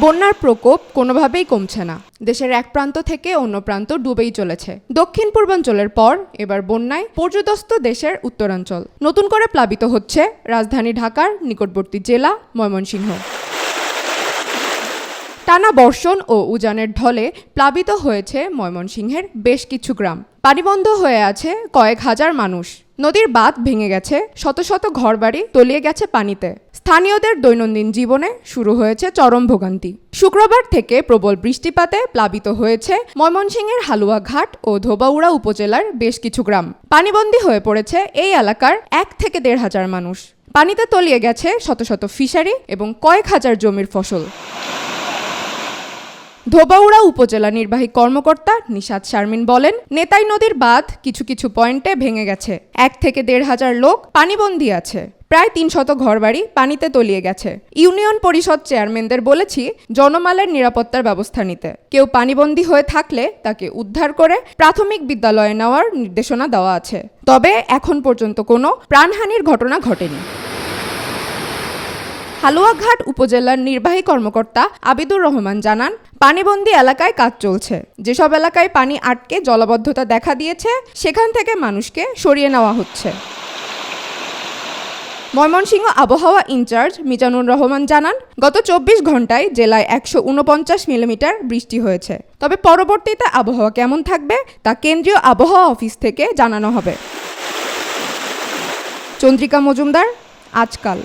বন্যার প্রকোপ কোনোভাবেই কমছে না। দেশের এক প্রান্ত থেকে অন্য প্রান্ত ডুবেই চলেছে। দক্ষিণ পূর্বাঞ্চলের পর এবার বন্যায় পর্যদস্ত দেশের উত্তরাঞ্চল। নতুন করে প্লাবিত হচ্ছে রাজধানী ঢাকার নিকটবর্তী জেলা ময়মনসিংহ। টানা বর্ষণ ও উজানের ঢলে প্লাবিত হয়েছে ময়মনসিংহের বেশ কিছু গ্রাম। পানিবন্ধ হয়ে আছে কয়েক হাজার মানুষ। নদীর বাঁধ ভেঙে গেছে, শত শত ঘরবাড়ি তলিয়ে গেছে পানিতে। স্থানীয়দের দৈনন্দিন জীবনে শুরু হয়েছে চরম ভোগান্তি। শুক্রবার থেকে প্রবল বৃষ্টিপাতে প্লাবিত হয়েছে ময়মনসিংহের হালুয়াঘাট ও ধোবাউড়া উপজেলার বেশ কিছু গ্রাম। পানিবন্দী হয়ে পড়েছে এই এলাকার এক থেকে দেড় হাজার মানুষ। পানিতে তলিয়ে গেছে শত শত ফিশারি এবং কয়েক হাজার জমির ফসল। ধোবাউড়া উপজেলা নির্বাহী কর্মকর্তা নিশাদ শারমিন বলেন, নেতাই নদীর বাঁধ কিছু কিছু পয়েন্টে ভেঙে গেছে। এক থেকে দেড় হাজার লোক পানিবন্দী আছে। প্রায় তিন শত ঘরবাড়ি পানিতে তলিয়ে গেছে। ইউনিয়ন পরিষদ চেয়ারম্যানদের বলেছি, জনমালের নিরাপত্তার ব্যবস্থা নিতে। কেউ পানিবন্দী হয়ে থাকলে তাকে উদ্ধার করে প্রাথমিক বিদ্যালয়ে নেওয়ার নির্দেশনা দেওয়া আছে। তবে এখন পর্যন্ত কোনো প্রাণহানির ঘটনা ঘটেনি। হালুয়াঘাট উপজেলার নির্বাহী কর্মকর্তা আবিদুর রহমান জানান পানিবন্দী এলাকায় কাজ চলছে। যেসব এলাকায় পানি আটকে জলাবদ্ধতা দেখা দিয়েছে, সেখান থেকে মানুষকে সরিয়ে নেওয়া হচ্ছে। ময়মনসিংহ আবহাওয়া ইনচার্জ মিজানুর রহমান জানান, গত চব্বিশ ঘন্টায় জেলায় একশো উনপঞ্চাশ মিলিমিটার বৃষ্টি হয়েছে। তবে পরবর্তীতে আবহাওয়া কেমন থাকবে, তা কেন্দ্রীয় আবহাওয়া অফিস থেকে জানানো হবে। চন্দ্রিকা মজুমদার, আজকাল।